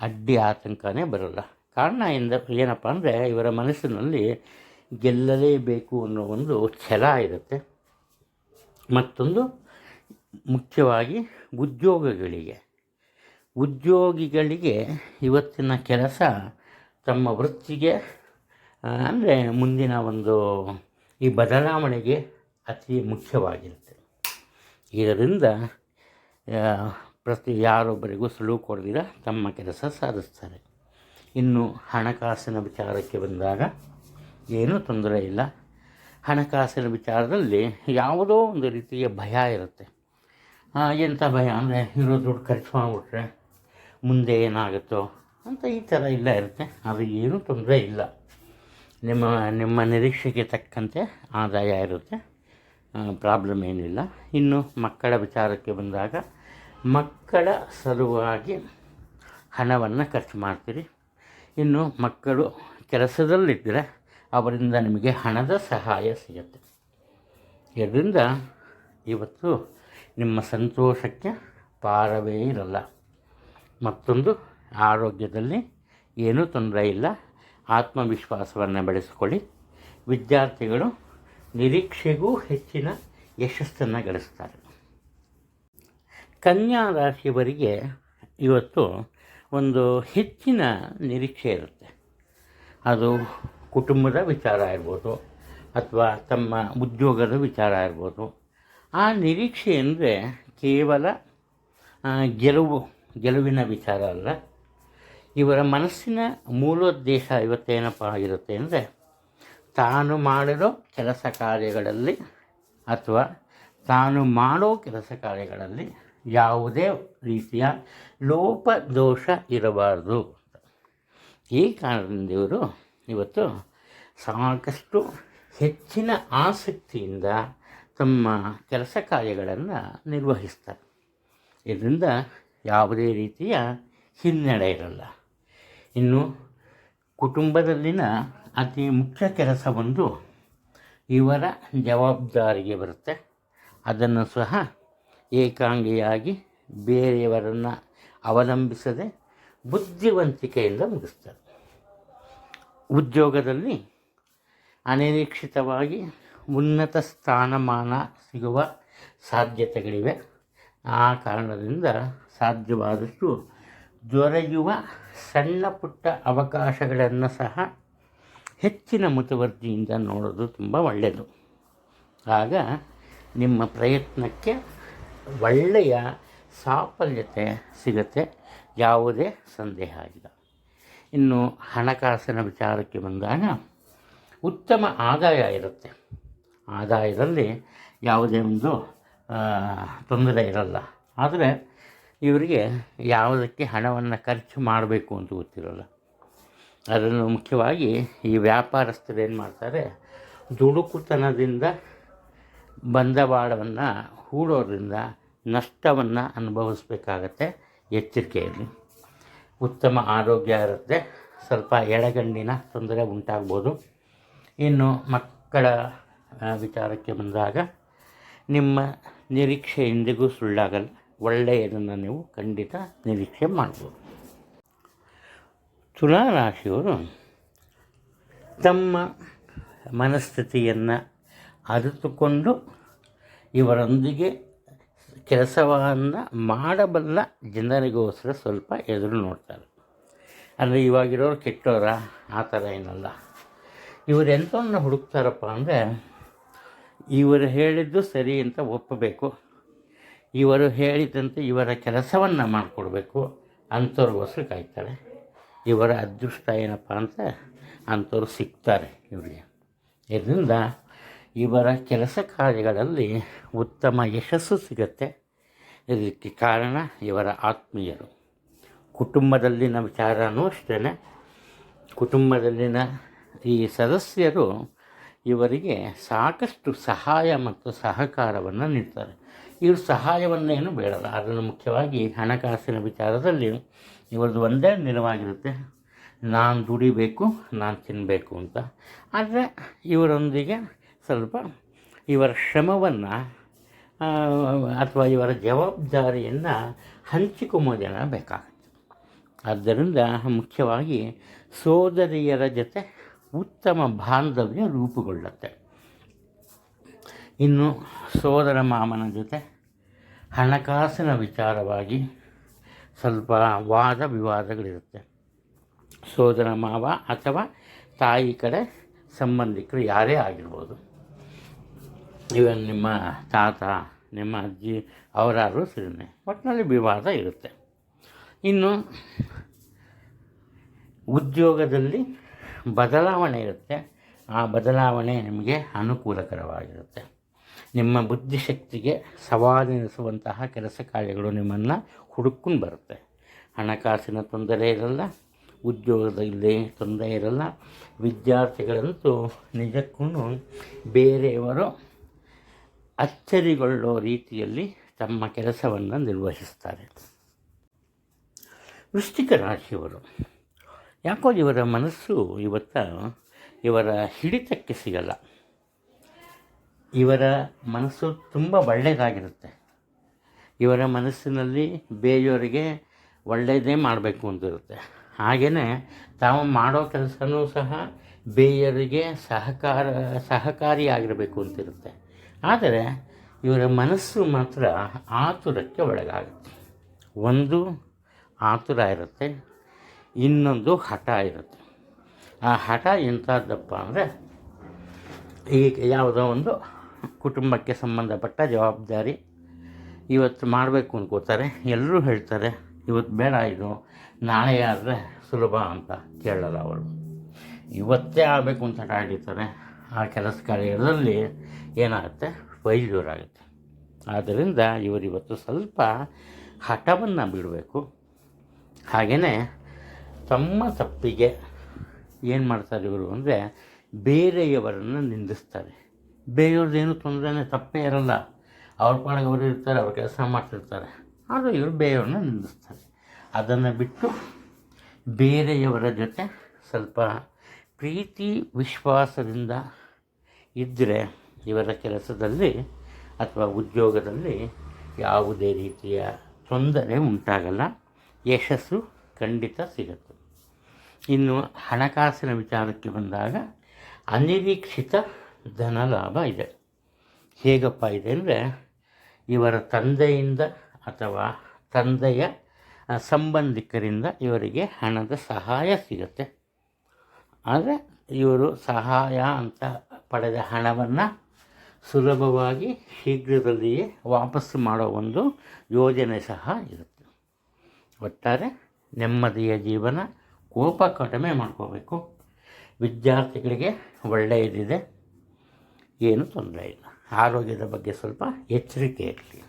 ಅಡ್ಡಿ ಆತಂಕನೇ ಬರೋಲ್ಲ. ಕಾರಣ ಎಂದ, ಏನಪ್ಪ ಅಂದರೆ ಇವರ ಮನಸ್ಸಿನಲ್ಲಿ ಗೆಲ್ಲಲೇಬೇಕು ಅನ್ನೋ ಒಂದು ಛಲ ಇರುತ್ತೆ. ಮತ್ತೊಂದು ಮುಖ್ಯವಾಗಿ ಉದ್ಯೋಗಗಳಿಗೆ. ಉದ್ಯೋಗಿಗಳಿಗೆ ಇವತ್ತಿನ ಕೆಲಸ ತಮ್ಮ ವೃತ್ತಿಗೆ ಅಂದರೆ ಮುಂದಿನ ಒಂದು ಈ ಬದಲಾವಣೆಗೆ ಅತಿ ಮುಖ್ಯವಾಗಿರುತ್ತೆ. ಇದರಿಂದ ಪ್ರತಿ ಯಾರೊಬ್ಬರಿಗೂ ಸುಳುವು ಕೊಡದಿರ ತಮ್ಮ ಕೆಲಸ ಸಾಧಿಸ್ತಾರೆ. ಇನ್ನು ಹಣಕಾಸಿನ ವಿಚಾರಕ್ಕೆ ಬಂದಾಗ ಏನೂ ತೊಂದರೆ ಇಲ್ಲ. ಹಣಕಾಸಿನ ವಿಚಾರದಲ್ಲಿ ಯಾವುದೋ ಒಂದು ರೀತಿಯ ಭಯ ಇರುತ್ತೆ. ಎಂಥ ಭಯ ಅಂದರೆ ಇರೋ ದುಡ್ಡು ಖರ್ಚು ಮಾಡಿಬಿಟ್ರೆ ಮುಂದೆ ಏನಾಗುತ್ತೋ ಅಂತ ಈ ಥರ ಇಲ್ಲ ಇರುತ್ತೆ. ಅದು ಏನೂ ತೊಂದರೆ ಇಲ್ಲ. ನಿಮ್ಮ ನಿಮ್ಮ ನಿರೀಕ್ಷೆಗೆ ತಕ್ಕಂತೆ ಆದಾಯ ಇರುತ್ತೆ. ಪ್ರಾಬ್ಲಮ್ ಏನಿಲ್ಲ. ಇನ್ನು ಮಕ್ಕಳ ವಿಚಾರಕ್ಕೆ ಬಂದಾಗ, ಮಕ್ಕಳ ಸಲುವಾಗಿ ಹಣವನ್ನು ಖರ್ಚು ಮಾಡ್ತೀರಿ. ಇನ್ನು ಮಕ್ಕಳು ಕೆಲಸದಲ್ಲಿದ್ದರೆ ಅವರಿಂದ ನಿಮಗೆ ಹಣದ ಸಹಾಯ ಸಿಗುತ್ತೆ. ಇದರಿಂದ ಇವತ್ತು ನಿಮ್ಮ ಸಂತೋಷಕ್ಕೆ ಪಾರವೇ ಇರಲ್ಲ. ಮತ್ತೊಂದು, ಆರೋಗ್ಯದಲ್ಲಿ ಏನೂ ತೊಂದರೆ ಇಲ್ಲ. ಆತ್ಮವಿಶ್ವಾಸವನ್ನು ಬೆಳೆಸಿಕೊಳ್ಳಿ. ವಿದ್ಯಾರ್ಥಿಗಳು ನಿರೀಕ್ಷೆಗೂ ಹೆಚ್ಚಿನ ಯಶಸ್ಸನ್ನು ಗಳಿಸ್ತಾರೆ. ಕನ್ಯಾ ರಾಶಿಯವರಿಗೆ ಇವತ್ತು ಒಂದು ಹೆಚ್ಚಿನ ನಿರೀಕ್ಷೆ ಇರುತ್ತೆ. ಅದು ಕುಟುಂಬದ ವಿಚಾರ ಇರ್ಬೋದು ಅಥವಾ ತಮ್ಮ ಉದ್ಯೋಗದ ವಿಚಾರ ಇರ್ಬೋದು ಆ ನಿರೀಕ್ಷೆ ಅಂದರೆ ಕೇವಲ ಗೆಲುವು, ಗೆಲುವಿನ ವಿಚಾರ ಅಲ್ಲ. ಇವರ ಮನಸ್ಸಿನ ಮೂಲೋದ್ದೇಶ ಇವತ್ತೇನಪ್ಪ ಆಗಿರುತ್ತೆ ಅಂದರೆ ತಾನು ಮಾಡಿರೋ ಕೆಲಸ ಕಾರ್ಯಗಳಲ್ಲಿ ಅಥವಾ ತಾನು ಮಾಡೋ ಕೆಲಸ ಕಾರ್ಯಗಳಲ್ಲಿ ಯಾವುದೇ ರೀತಿಯ ಲೋಪ ದೋಷ ಇರಬಾರ್ದು ಈ ಕಾರಣದಿಂದ ಇವರು ಇವತ್ತು ಸಾಕಷ್ಟು ಹೆಚ್ಚಿನ ಆಸಕ್ತಿಯಿಂದ ತಮ್ಮ ಕೆಲಸ ಕಾರ್ಯಗಳನ್ನು ನಿರ್ವಹಿಸ್ತಾರೆ. ಇದರಿಂದ ಯಾವುದೇ ರೀತಿಯ ಹಿನ್ನಡೆ ಇರಲ್ಲ. ಇನ್ನು ಕುಟುಂಬದಲ್ಲಿನ ಅತಿ ಮುಖ್ಯ ಕೆಲಸ ಒಂದು ಇವರ ಜವಾಬ್ದಾರಿಗೆ ಬರುತ್ತೆ. ಅದನ್ನು ಸಹ ಏಕಾಂಗಿಯಾಗಿ ಬೇರೆಯವರನ್ನು ಅವಲಂಬಿಸದೆ ಬುದ್ಧಿವಂತಿಕೆಯಿಂದ ಮುಗಿಸ್ತಾರೆ. ಉದ್ಯೋಗದಲ್ಲಿ ಅನಿರೀಕ್ಷಿತವಾಗಿ ಉನ್ನತ ಸ್ಥಾನಮಾನ ಸಿಗುವ ಸಾಧ್ಯತೆಗಳಿವೆ. ಆ ಕಾರಣದಿಂದ ಸಾಧ್ಯವಾದಷ್ಟು ದೊರೆಯುವ ಸಣ್ಣ ಪುಟ್ಟ ಅವಕಾಶಗಳನ್ನು ಸಹ ಹೆಚ್ಚಿನ ಮುತುವರ್ಜಿಯಿಂದ ನೋಡೋದು ತುಂಬ ಒಳ್ಳೆಯದು. ಆಗ ನಿಮ್ಮ ಪ್ರಯತ್ನಕ್ಕೆ ಒಳ್ಳೆಯ ಸಾಫಲ್ಯತೆ ಸಿಗುತ್ತೆ, ಯಾವುದೇ ಸಂದೇಹ ಇಲ್ಲ. ಇನ್ನು ಹಣಕಾಸಿನ ವಿಚಾರಕ್ಕೆ ಬಂದಾಗ ಉತ್ತಮ ಆದಾಯ ಇರುತ್ತೆ. ಆದಾಯದಲ್ಲಿ ಯಾವುದೇ ಒಂದು ತೊಂದರೆ ಇರಲ್ಲ. ಆದರೆ ಇವರಿಗೆ ಯಾವುದಕ್ಕೆ ಹಣವನ್ನು ಖರ್ಚು ಮಾಡಬೇಕು ಅಂತ ಗೊತ್ತಿರೋಲ್ಲ. ಅದನ್ನು ಮುಖ್ಯವಾಗಿ ಈ ವ್ಯಾಪಾರಸ್ಥರು ಏನು ಮಾಡ್ತಾರೆ? ದುಡುಕುತನದಿಂದ ಬಂಡವಾಳವನ್ನು ಹೂಡೋದ್ರಿಂದ ನಷ್ಟವನ್ನು ಅನುಭವಿಸ್ಬೇಕಾಗತ್ತೆ ಎಚ್ಚರಿಕೆಯಲ್ಲಿ. ಉತ್ತಮ ಆರೋಗ್ಯ ಇರುತ್ತೆ. ಸ್ವಲ್ಪ ಎಡಗಣ್ಣಿನ ತೊಂದರೆ ಉಂಟಾಗ್ಬೋದು. ಇನ್ನು ಮಕ್ಕಳ ವಿಚಾರಕ್ಕೆ ಬಂದಾಗ ನಿಮ್ಮ ನಿರೀಕ್ಷೆ ಎಂದಿಗೂ ಸುಳ್ಳಾಗಲ್ಲ. ಒಳ್ಳೆಯದನ್ನು ನೀವು ಖಂಡಿತ ನಿರೀಕ್ಷೆ ಮಾಡ್ಬೋದು. ತುಲಾರಾಶಿಯವರು ತಮ್ಮ ಮನಸ್ಥಿತಿಯನ್ನು ಅರಿತುಕೊಂಡು ಇವರೊಂದಿಗೆ ಕೆಲಸವನ್ನು ಮಾಡಬಲ್ಲ ಜನರಿಗೋಸ್ಕರ ಸ್ವಲ್ಪ ಎದುರು ನೋಡ್ತಾರೆ. ಅಂದರೆ ಇವಾಗಿರೋರು ಕೆಟ್ಟವರ ಆ ಥರ ಏನಲ್ಲ. ಇವರು ಎಂಥವನ್ನ ಹುಡುಕ್ತಾರಪ್ಪ ಅಂದರೆ, ಇವರು ಹೇಳಿದ್ದು ಸರಿ ಅಂತ ಒಪ್ಪಬೇಕು. ಇವರು ಹೇಳಿದಂತೆ ಇವರ ಕೆಲಸವನ್ನು ಮಾಡಿಕೊಡ್ಬೇಕು ಅಂಥವ್ರಿಗೋಸ್ಕರ ಕಾಯ್ತಾರೆ. ಇವರ ಅದೃಷ್ಟ ಏನಪ್ಪ ಅಂತ ಅಂಥವ್ರು ಸಿಗ್ತಾರೆ ಇವರಿಗೆ. ಇದರಿಂದ ಇವರ ಕೆಲಸ ಕಾರ್ಯಗಳಲ್ಲಿ ಉತ್ತಮ ಯಶಸ್ಸು ಸಿಗುತ್ತೆ. ಇದಕ್ಕೆ ಕಾರಣ ಇವರ ಆತ್ಮೀಯರು. ಕುಟುಂಬದಲ್ಲಿನ ವಿಚಾರನೂ ಅಷ್ಟೇ ಕುಟುಂಬದಲ್ಲಿನ ಈ ಸದಸ್ಯರು ಇವರಿಗೆ ಸಾಕಷ್ಟು ಸಹಾಯ ಮತ್ತು ಸಹಕಾರವನ್ನು ನೀಡ್ತಾರೆ. ಇವರು ಸಹಾಯವನ್ನೇನು ಬೇಡಲ್ಲ. ಅದನ್ನು ಮುಖ್ಯವಾಗಿ ಹಣಕಾಸಿನ ವಿಚಾರದಲ್ಲಿ ಇವರದ್ದು ಒಂದೇ ನಿಲುವಾಗಿರುತ್ತೆ ನಾನು ದುಡಿಬೇಕು, ನಾನು ತಿನ್ನಬೇಕು ಅಂತ. ಆದರೆ ಇವರೊಂದಿಗೆ ಸ್ವಲ್ಪ ಇವರ ಶ್ರಮವನ್ನು ಅಥವಾ ಇವರ ಜವಾಬ್ದಾರಿಯನ್ನು ಹಂಚಿಕೊಂಬ ಬೇಕಾಗುತ್ತೆ. ಆದ್ದರಿಂದ ಮುಖ್ಯವಾಗಿ ಸೋದರಿಯರ ಜೊತೆ ಉತ್ತಮ ಬಾಂಧವ್ಯ ರೂಪುಗೊಳ್ಳುತ್ತೆ. ಇನ್ನು ಸೋದರ ಮಾಮನ ಜೊತೆ ಹಣಕಾಸಿನ ವಿಚಾರವಾಗಿ ಸ್ವಲ್ಪ ವಾದ ವಿವಾದಗಳಿರುತ್ತೆ. ಸೋದರ ಮಾವ ಅಥವಾ ತಾಯಿ ಕಡೆ ಸಂಬಂಧಿಕರು ಯಾರೇ ಆಗಿರ್ಬೋದು. ಇವನ್ ನಿಮ್ಮ ತಾತ, ನಿಮ್ಮ ಅಜ್ಜಿ, ಅವರಾದರೂ ಸಿರಿನೆ ಒಟ್ಟಿನಲ್ಲಿ ವಿವಾದ ಇರುತ್ತೆ. ಇನ್ನು ಉದ್ಯೋಗದಲ್ಲಿ ಬದಲಾವಣೆ ಇರುತ್ತೆ. ಆ ಬದಲಾವಣೆ ನಿಮಗೆ ಅನುಕೂಲಕರವಾಗಿರುತ್ತೆ. ನಿಮ್ಮ ಬುದ್ಧಿಶಕ್ತಿಗೆ ಸವಾಲೆನಿಸುವಂತಹ ಕೆಲಸ ಕಾರ್ಯಗಳು ನಿಮ್ಮನ್ನು ಹುಡುಕೊಂಡು ಬರುತ್ತೆ. ಹಣಕಾಸಿನ ತೊಂದರೆ ಇರಲ್ಲ ಉದ್ಯೋಗದಲ್ಲಿ ತೊಂದರೆ ಇರಲ್ಲ, ವಿದ್ಯಾರ್ಥಿಗಳಂತೂ ನಿಜಕ್ಕೂ ಬೇರೆಯವರು ಅಚ್ಚರಿಗೊಳ್ಳೋ ರೀತಿಯಲ್ಲಿ ತಮ್ಮ ಕೆಲಸವನ್ನು ನಿರ್ವಹಿಸ್ತಾರೆ. ವೃಶ್ಚಿಕ ರಾಶಿಯವರು, ಯಾಕೋ ಇವರ ಮನಸ್ಸು ಇವತ್ತು ಇವರ ಹಿಡಿತಕ್ಕೆ ಸಿಗಲ್ಲ. ಇವರ ಮನಸ್ಸು ತುಂಬ ಒಳ್ಳೆಯದಾಗಿರುತ್ತೆ ಇವರ ಮನಸ್ಸಿನಲ್ಲಿ ಬೇರೆಯವರಿಗೆ ಒಳ್ಳೆಯದೇ ಮಾಡಬೇಕು ಅಂತಿರುತ್ತೆ. ಹಾಗೆಯೇ ತಾವು ಮಾಡೋ ಕೆಲಸನೂ ಸಹ ಬೇರೆಯವರಿಗೆ ಸಹಕಾರ, ಸಹಕಾರಿಯಾಗಿರಬೇಕು ಅಂತಿರುತ್ತೆ. ಆದರೆ ಇವರ ಮನಸ್ಸು ಮಾತ್ರ ಆತುರಕ್ಕೆ ಒಳಗಾಗುತ್ತೆ. ಒಂದು ಆತುರ ಇರುತ್ತೆ, ಇನ್ನೊಂದು ಹಠ ಇರುತ್ತೆ. ಆ ಹಠ ಎಂಥದ್ದಪ್ಪ ಅಂದರೆ ಈಗ ಯಾವುದೋ ಒಂದು ಕುಟುಂಬಕ್ಕೆ ಸಂಬಂಧಪಟ್ಟ ಜವಾಬ್ದಾರಿ ಇವತ್ತು ಮಾಡಬೇಕು ಅನ್ಕೋತಾರೆ ಎಲ್ಲರೂ ಹೇಳ್ತಾರೆ, ಇವತ್ತು ಬೇಡ ಇದು, ನಾಳೆ ಆದರೆ ಸುಲಭ ಅಂತ ಕೇಳಲ್ಲ ಅವರು. ಇವತ್ತೇ ಆಗಬೇಕು ಅಂತ ಹಠ ಆ ಕೆಲಸ ಕಾರ್ಯಗಳಲ್ಲಿ ಏನಾಗುತ್ತೆ? ಫೈಲ್ಯೂರ್ ಆಗುತ್ತೆ ಆದ್ದರಿಂದ ಇವರು ಇವತ್ತು ಸ್ವಲ್ಪ ಹಠವನ್ನು ಬಿಡಬೇಕು. ಹಾಗೆಯೇ ತಮ್ಮ ತಪ್ಪಿಗೆ ಏನು ಮಾಡ್ತಾರೆ ಇವರು ಅಂದರೆ ಬೇರೆಯವರನ್ನು ನಿಂದಿಸ್ತಾರೆ. ಬೇರೆಯವ್ರದ್ದೇನು ತೊಂದರೆ ತಪ್ಪೇ ಇರಲ್ಲ. ಅವ್ರ ಪಾಡಿಗೆ ಅವರು ಇರ್ತಾರೆ, ಅವ್ರ ಕೆಲಸ ಮಾಡ್ತಿರ್ತಾರೆ. ಆದರೆ ಇವರು ಬೇರೆಯವ್ರನ್ನ ನಿಂದಿಸ್ತಾರೆ. ಅದನ್ನು ಬಿಟ್ಟು ಬೇರೆಯವರ ಜೊತೆ ಸ್ವಲ್ಪ ಪ್ರೀತಿ, ವಿಶ್ವಾಸದಿಂದ ಇದ್ದರೆ ಇವರ ಕೆಲಸದಲ್ಲಿ ಅಥವಾ ಉದ್ಯೋಗದಲ್ಲಿ ಯಾವುದೇ ರೀತಿಯ ತೊಂದರೆ ಉಂಟಾಗಲ್ಲ. ಯಶಸ್ಸು ಖಂಡಿತ ಸಿಗುತ್ತೆ. ಇನ್ನು ಹಣಕಾಸಿನ ವಿಚಾರಕ್ಕೆ ಬಂದಾಗ ಅನಿರೀಕ್ಷಿತ ಧನ ಲಾಭ ಇದೆ. ಹೇಗಪ್ಪ ಇದೆ ಅಂದರೆ, ಇವರ ತಂದೆಯಿಂದ ಅಥವಾ ತಂದೆಯ ಸಂಬಂಧಿಕರಿಂದ ಇವರಿಗೆ ಹಣದ ಸಹಾಯ ಸಿಗುತ್ತೆ. ಆದರೆ ಇವರು ಸಹಾಯ ಅಂತ ಪಡೆದ ಹಣವನ್ನು ಸುಲಭವಾಗಿ ಶೀಘ್ರದಲ್ಲಿಯೇ ವಾಪಸ್ಸು ಮಾಡೋ ಒಂದು ಯೋಜನೆ ಸಹ ಇರುತ್ತೆ. ಒಟ್ಟಾರೆ ನೆಮ್ಮದಿಯ ಜೀವನ ಕೋಪ ಕಡಿಮೆ ಮಾಡ್ಕೋಬೇಕು. ವಿದ್ಯಾರ್ಥಿಗಳಿಗೆ ಒಳ್ಳೆಯದಿದೆ. ಏನು ತೊಂದರೆ ಇಲ್ಲ. ಆರೋಗ್ಯದ ಬಗ್ಗೆ ಸ್ವಲ್ಪ ಎಚ್ಚರಿಕೆ ಇರಲಿ.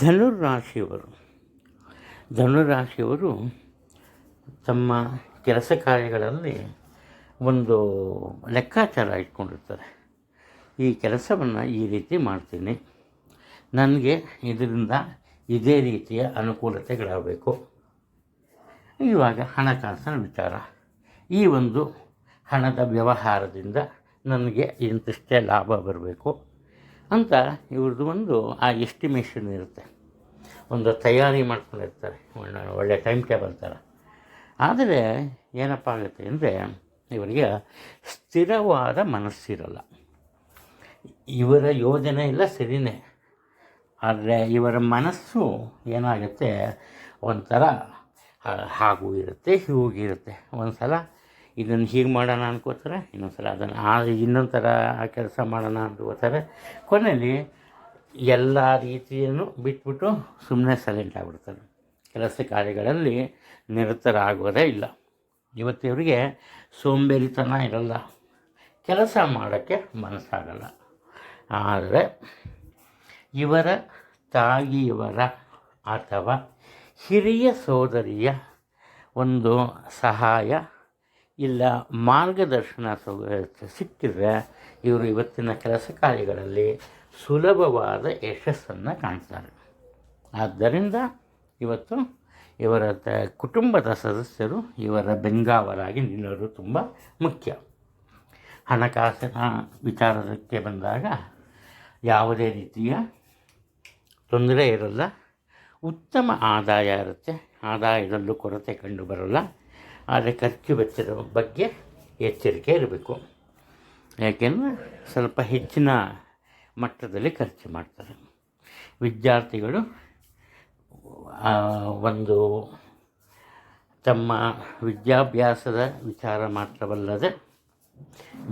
ಧನುರಾಶಿಯವರು ಧನುರಾಶಿಯವರು ತಮ್ಮ ಕೆಲಸ ಕಾರ್ಯಗಳಲ್ಲಿ ಒಂದು ಲೆಕ್ಕಾಚಾರ ಇಟ್ಕೊಂಡಿರ್ತಾರೆ. ಈ ಕೆಲಸವನ್ನು ಈ ರೀತಿ ಮಾಡ್ತೀನಿ. ನನಗೆ ಇದರಿಂದ ಇದೇ ರೀತಿಯ ಅನುಕೂಲತೆಗಳಾಗಬೇಕು. ಇವಾಗ ಹಣಕಾಸಿನ ವಿಚಾರ. ಈ ಒಂದು ಹಣದ ವ್ಯವಹಾರದಿಂದ ನನಗೆ ಇಂತಿಷ್ಟೇ ಲಾಭ ಬರಬೇಕು ಅಂತ ಇವ್ರದ್ದು ಒಂದು ಆ ಎಸ್ಟಿಮೇಷನ್ ಇರುತ್ತೆ. ಒಂದು ತಯಾರಿ ಮಾಡ್ಕೊಂಡಿರ್ತಾರೆ. ಒಳ್ಳೆ ಟೈಮ್ ಟೇಬಲ್ ಥರ. ಆದರೆ ಏನಪ್ಪ ಆಗುತ್ತೆ ಅಂದರೆ ಇವರಿಗೆ ಸ್ಥಿರವಾದ ಮನಸ್ಸಿರಲ್ಲ. ಇವರ ಯೋಜನೆ ಎಲ್ಲ ಸರಿನೇ. ಆದರೆ ಇವರ ಮನಸ್ಸು ಏನಾಗುತ್ತೆ? ಒಂಥರ ಹಾಗೂ ಇರುತ್ತೆ, ಹೀಗಿರುತ್ತೆ. ಒಂದು ಸಲ ಇದನ್ನು ಹೀಗೆ ಮಾಡೋಣ ಅನ್ಕೋತಾರೆ. ಇನ್ನೊಂದು ಸಲ ಅದನ್ನು ಆ ಇನ್ನೊಂದು ಥರ ಕೆಲಸ ಮಾಡೋಣ ಅನ್ಕೋತಾರೆ ಕೊನೆಯಲ್ಲಿ ಎಲ್ಲ ರೀತಿಯನ್ನು ಬಿಟ್ಬಿಟ್ಟು ಸುಮ್ಮನೆ ಸೈಲೆಂಟ್ ಆಗಿಬಿಡ್ತಾರೆ. ಕೆಲಸ ಕಾರ್ಯಗಳಲ್ಲಿ ನಿರತರಾಗೋದೇ ಇಲ್ಲ. ಇವತ್ತಿವರಿಗೆ ಸೋಂಬೇರಿತನ ಇರಲ್ಲ. ಕೆಲಸ ಮಾಡೋಕ್ಕೆ ಮನಸ್ಸಾಗಲ್ಲ. ಆದರೆ ಇವರ ತಾಯಿಯವರ ಅಥವಾ ಹಿರಿಯ ಸೋದರಿಯ ಒಂದು ಸಹಾಯ ಇಲ್ಲ, ಮಾರ್ಗದರ್ಶನ ಸಿಕ್ಕಿದ್ರೆ ಇವರು ಇವತ್ತಿನ ಕೆಲಸ ಕಾರ್ಯಗಳಲ್ಲಿ ಸುಲಭವಾದ ಯಶಸ್ಸನ್ನು ಕಾಣ್ತಾರೆ. ಆದ್ದರಿಂದ ಇವತ್ತು ಇವರ ತ- ಕುಟುಂಬದ ಸದಸ್ಯರು ಇವರ ಬೆಂಗಾವರಾಗಿ ನಿಲ್ಲೋದು ತುಂಬ ಮುಖ್ಯ. ಹಣಕಾಸಿನ ವಿಚಾರಕ್ಕೆ ಬಂದಾಗ ಯಾವುದೇ ರೀತಿಯ ತೊಂದರೆ ಇರಲ್ಲ, ಉತ್ತಮ ಆದಾಯ ಇರುತ್ತೆ, ಆದಾಯದಲ್ಲೂ ಕೊರತೆ ಕಂಡು ಬರಲ್ಲ. ಆದರೆ ಖರ್ಚು ವೆಚ್ಚದ ಬಗ್ಗೆ ಎಚ್ಚರಿಕೆ ಇರಬೇಕು. ಯಾಕೆಂದರೆ ಸ್ವಲ್ಪ ಹೆಚ್ಚಿನ ಮಟ್ಟದಲ್ಲಿ ಖರ್ಚು ಮಾಡ್ತಾರೆ. ವಿದ್ಯಾರ್ಥಿಗಳು ಒಂದು ತಮ್ಮ ವಿದ್ಯಾಭ್ಯಾಸದ ವಿಚಾರ ಮಾತ್ರವಲ್ಲದೆ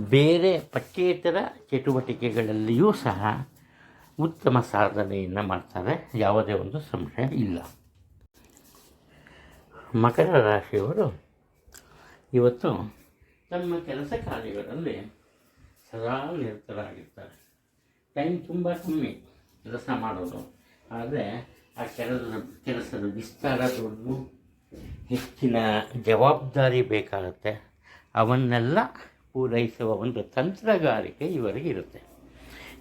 ಬೇರೆ ಪಠ್ಯೇತರ ಚಟುವಟಿಕೆಗಳಲ್ಲಿಯೂ ಸಹ ಉತ್ತಮ ಸಾಧನೆಯನ್ನು ಮಾಡ್ತಾರೆ. ಯಾವುದೇ ಒಂದು ಸಂಶಯ ಇಲ್ಲ. ಮಕರ ರಾಶಿಯವರು ಇವತ್ತು ತಮ್ಮ ಕೆಲಸ ಕಾರ್ಯಗಳಲ್ಲಿ ಸದಾ ನಿರತರಾಗಿರ್ತಾರೆ. ಟೈಮ್ ತುಂಬ ಕಮ್ಮಿ ಕೆಲಸ ಮಾಡೋದು. ಆದರೆ ಆ ಕೆಲಸದ ಕೆಲಸದ ವಿಸ್ತಾರ ದೊಡ್ಡ, ಹೆಚ್ಚಿನ ಜವಾಬ್ದಾರಿ ಬೇಕಾಗುತ್ತೆ. ಅವನ್ನೆಲ್ಲ ಪೂರೈಸುವ ಒಂದು ತಂತ್ರಗಾರಿಕೆ ಇವರಿಗೆ ಇರುತ್ತೆ.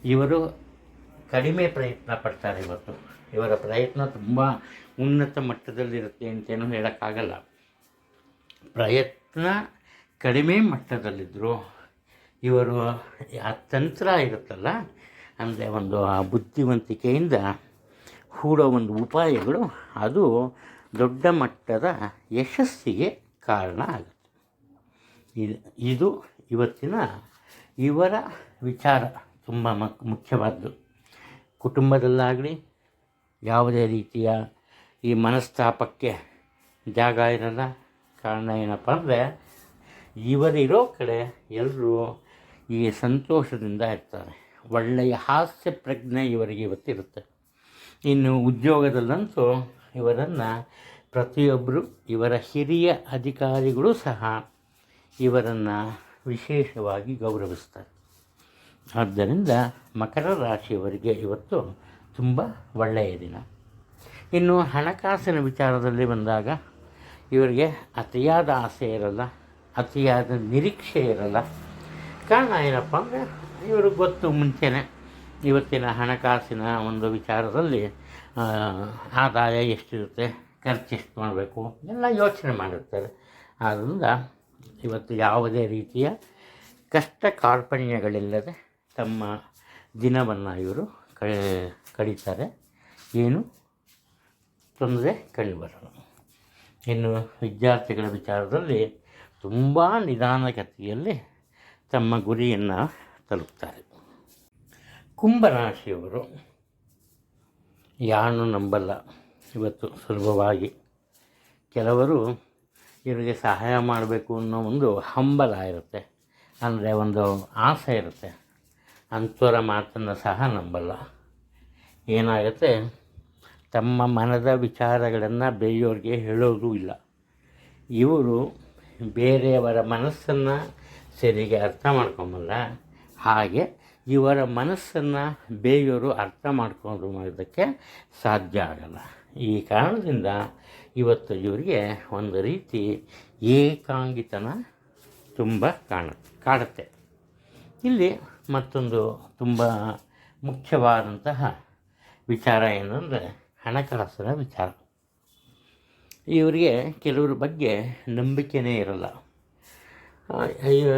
ಇವರು ಕಡಿಮೆ ಪ್ರಯತ್ನ ಪಡ್ತಾರೆ ಇವತ್ತು. ಇವರ ಪ್ರಯತ್ನ ತುಂಬ ಉನ್ನತ ಮಟ್ಟದಲ್ಲಿರುತ್ತೆ ಅಂತೇನು ಹೇಳೋಕ್ಕಾಗಲ್ಲ. ಪ್ರಯತ್ನ ಕಡಿಮೆ ಮಟ್ಟದಲ್ಲಿದ್ದರು ಇವರು ಆ ತಂತ್ರ ಇರುತ್ತಲ್ಲ, ಅಂದರೆ ಒಂದು ಆ ಬುದ್ಧಿವಂತಿಕೆಯಿಂದ ಹೂಡೋ ಒಂದು ಉಪಾಯಗಳು, ಅದು ದೊಡ್ಡ ಮಟ್ಟದ ಯಶಸ್ಸಿಗೆ ಕಾರಣ ಆಗುತ್ತೆ. ಇದು ಇವತ್ತಿನ ಇವರ ವಿಚಾರ ತುಂಬ ಮುಖ್ಯವಾದ್ದು. ಕುಟುಂಬದಲ್ಲಾಗಲಿ, ಯಾವುದೇ ರೀತಿಯ ಈ ಮನಸ್ತಾಪಕ್ಕೆ ಜಾಗ ಇರಲ್ಲ ಕಾರಣ ಏನಪ್ಪ ಅಂದರೆ ಇವರಿರೋ ಕಡೆ ಎಲ್ಲರೂ ಈ ಸಂತೋಷದಿಂದ ಇರ್ತಾರೆ. ಒಳ್ಳೆಯ ಹಾಸ್ಯ ಪ್ರಜ್ಞೆ ಇವರಿಗೆ ಇವತ್ತಿರುತ್ತೆ. ಇನ್ನು ಉದ್ಯೋಗದಲ್ಲಂತೂ ಇವರನ್ನು ಪ್ರತಿಯೊಬ್ಬರು ಇವರ ಹಿರಿಯ ಅಧಿಕಾರಿಗಳು ಸಹ ಇವರನ್ನು ವಿಶೇಷವಾಗಿ ಗೌರವಿಸ್ತಾರೆ. ಆದ್ದರಿಂದ ಮಕರ ರಾಶಿಯವರಿಗೆ ಇವತ್ತು ತುಂಬ ಒಳ್ಳೆಯ ದಿನ. ಇನ್ನು ಹಣಕಾಸಿನ ವಿಚಾರದಲ್ಲಿ ಬಂದಾಗ ಇವರಿಗೆ ಅತಿಯಾದ ಆಸೆ ಇರಲ್ಲ, ಅತಿಯಾದ ನಿರೀಕ್ಷೆ ಇರಲ್ಲ. ಕಾರಣ ಏನಪ್ಪ ಅಂದರೆ ಇವ್ರಿಗೆ ಗೊತ್ತು ಮುಂಚೆನೇ ಇವತ್ತಿನ ಹಣಕಾಸಿನ ಒಂದು ವಿಚಾರದಲ್ಲಿ ಆದಾಯ ಎಷ್ಟಿರುತ್ತೆ, ಖರ್ಚು ಎಷ್ಟು ಮಾಡಬೇಕು, ಎಲ್ಲ ಯೋಚನೆ ಮಾಡಿರ್ತಾರೆ. ಆದ್ದರಿಂದ ಇವತ್ತು ಯಾವುದೇ ರೀತಿಯ ಕಷ್ಟ ಕಾರ್ಪಣ್ಯಗಳಿಲ್ಲದೆ ತಮ್ಮ ದಿನವನ್ನು ಇವರು ಕಳೆ, ಕಳೀತಾರೆ. ಏನು ತೊಂದರೆ ಕಂಡುಬರಲ್ಲ ಇನ್ನು ವಿದ್ಯಾರ್ಥಿಗಳ ವಿಚಾರದಲ್ಲಿ ತುಂಬ ನಿಧಾನಗತಿಯಲ್ಲಿ ತಮ್ಮ ಗುರಿಯನ್ನು ತಲುಪ್ತಾರೆ. ಕುಂಭರಾಶಿಯವರು ಯಾರನ್ನು ನಂಬಲ್ಲ. ಇವತ್ತು ಸುಲಭವಾಗಿ ಕೆಲವರು ಇವರಿಗೆ ಸಹಾಯ ಮಾಡಬೇಕು ಅನ್ನೋ ಒಂದು ಹಂಬಲ ಇರುತ್ತೆ. ಅಂದರೆ ಒಂದು ಆಸೆ ಇರುತ್ತೆ. ಅಂಥವರ ಮಾತನ್ನು ಸಹ ನಂಬಲ್ಲ. ಏನಾಗುತ್ತೆ? ತಮ್ಮ ಮನದ ವಿಚಾರಗಳನ್ನು ಬೇರೆಯವ್ರಿಗೆ ಹೇಳೋದು ಇಲ್ಲ. ಇವರು ಬೇರೆಯವರ ಮನಸ್ಸನ್ನು ಸರಿಗೆ ಅರ್ಥ ಮಾಡ್ಕೊಂಬಲ್ಲ. ಹಾಗೆ ಇವರ ಮನಸ್ಸನ್ನು ಬೇರೆಯವರು ಅರ್ಥ ಮಾಡ್ಕೊಂಡು ಮಾಡೋದಕ್ಕೆ ಸಾಧ್ಯ ಆಗಲ್ಲ. ಈ ಕಾರಣದಿಂದ ಇವತ್ತು ಇವರಿಗೆ ಒಂದು ರೀತಿ ಏಕಾಂಗಿತನ ತುಂಬ ಕಾಣ, ಕಾಡುತ್ತೆ. ಇಲ್ಲಿ ಮತ್ತೊಂದು ತುಂಬ ಮುಖ್ಯವಾದಂತಹ ವಿಚಾರ ಏನಂದರೆ ಹಣಕಾಸಿನ ವಿಚಾರ. ಇವರಿಗೆ ಕೆಲವ್ರ ಬಗ್ಗೆ ನಂಬಿಕೆನೇ ಇರಲ್ಲ.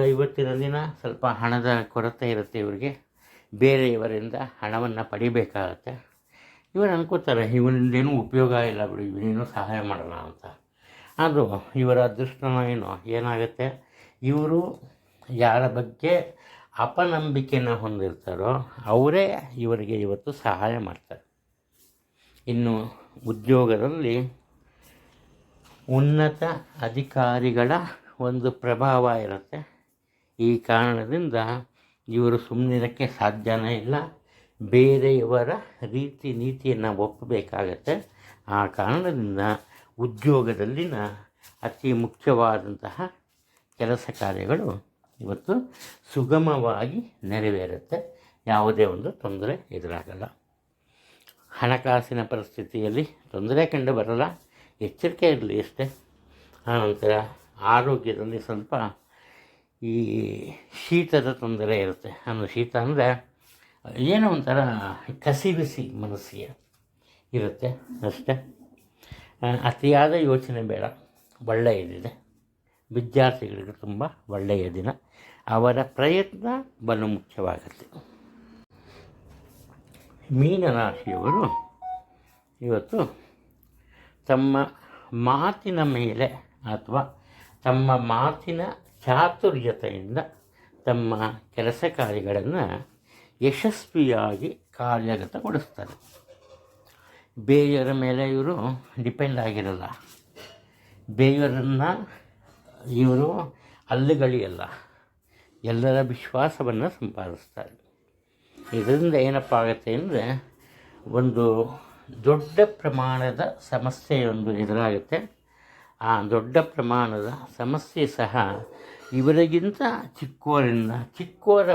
ಇವತ್ತಿನ ದಿನ ಸ್ವಲ್ಪ ಹಣದ ಕೊರತೆ ಇರುತ್ತೆ ಇವರಿಗೆ. ಬೇರೆಯವರಿಂದ ಹಣವನ್ನು ಪಡಿಬೇಕಾಗತ್ತೆ. ಇವರು ಅನ್ಕೋತಾರೆ, ಇವನಿಂದೇನು ಉಪಯೋಗ ಇಲ್ಲ ಬಿಡು, ಇವನೇನು ಸಹಾಯ ಮಾಡೋಣ ಅಂತ. ಆದರೂ ಇವರ ಅದೃಷ್ಟನ ಏನು, ಏನಾಗುತ್ತೆ? ಇವರು ಯಾರ ಬಗ್ಗೆ ಅಪನಂಬಿಕೆನ ಹೊಂದಿರ್ತಾರೋ, ಅವರೇ ಇವರಿಗೆ ಇವತ್ತು ಸಹಾಯ ಮಾಡ್ತಾರೆ. ಇನ್ನು ಉದ್ಯೋಗದಲ್ಲಿ ಉನ್ನತ ಅಧಿಕಾರಿಗಳ ಒಂದು ಪ್ರಭಾವ ಇರುತ್ತೆ. ಈ ಕಾರಣದಿಂದ ಇವರು ಸುಮ್ಮನಿರೋಕ್ಕೆ ಸಾಧ್ಯನೇ ಇಲ್ಲ. ಬೇರೆಯವರ ರೀತಿ ನೀತಿಯನ್ನು ಒಪ್ಪಬೇಕಾಗತ್ತೆ. ಆ ಕಾರಣದಿಂದ ಉದ್ಯೋಗದಲ್ಲಿನ ಅತಿ ಮುಖ್ಯವಾದಂತಹ ಕೆಲಸ ಕಾರ್ಯಗಳು ಇವತ್ತು ಸುಗಮವಾಗಿ ನೆರವೇರುತ್ತೆ. ಯಾವುದೇ ಒಂದು ತೊಂದರೆ ಎದುರಾಗಲ್ಲ. ಹಣಕಾಸಿನ ಪರಿಸ್ಥಿತಿಯಲ್ಲಿ ತೊಂದರೆ ಕಂಡು ಬರಲ್ಲ. ಎಚ್ಚರಿಕೆ ಇರಲಿ ಅಷ್ಟೇ. ಆನಂತರ ಆರೋಗ್ಯದಲ್ಲಿ ಸ್ವಲ್ಪ ಈ ಶೀತದ ತೊಂದರೆ ಇರುತ್ತೆ. ಅಂದರೆ ಶೀತ ಅಂದರೆ ಏನೋ ಒಂಥರ ಕಸಿ ಬಿಸಿ ಮನಸ್ಸಿಗೆ ಇರುತ್ತೆ ಅಷ್ಟೇ. ಅತಿಯಾದ ಯೋಚನೆ ಬೇಡ. ಒಳ್ಳೆಯದಿದೆ. ವಿದ್ಯಾರ್ಥಿಗಳಿಗೆ ತುಂಬ ಒಳ್ಳೆಯ ದಿನ. ಅವರ ಪ್ರಯತ್ನ ಬಲು ಮುಖ್ಯವಾಗುತ್ತೆ. ಮೀನರಾಶಿಯವರು ಇವತ್ತು ತಮ್ಮ ಮಾತಿನ ಮೇಲೆ ಅಥವಾ ತಮ್ಮ ಮಾತಿನ ಚಾತುರ್ಯತೆಯಿಂದ ತಮ್ಮ ಕೆಲಸ ಕಾರ್ಯಗಳನ್ನು ಯಶಸ್ವಿಯಾಗಿ ಕಾರ್ಯಗತಗೊಳಿಸ್ತಾರೆ. ಬೇರೆಯವರ ಮೇಲೆ ಇವರು ಡಿಪೆಂಡ್ ಆಗಿರಲ್ಲ. ಬೇರೆಯವರನ್ನು ಇವರು ಅಲ್ಲುಗಳಿಯಲ್ಲ. ಎಲ್ಲರ ವಿಶ್ವಾಸವನ್ನು ಸಂಪಾದಿಸ್ತಾರೆ. ಇದರಿಂದ ಏನಪ್ಪ ಆಗುತ್ತೆ ಅಂದರೆ ಒಂದು ದೊಡ್ಡ ಪ್ರಮಾಣದ ಸಮಸ್ಯೆಯೊಂದು ಎದುರಾಗುತ್ತೆ. ಆ ದೊಡ್ಡ ಪ್ರಮಾಣದ ಸಮಸ್ಯೆ ಸಹ ಇವರಿಗಿಂತ ಚಿಕ್ಕವರಿಂದ ಚಿಕ್ಕವರ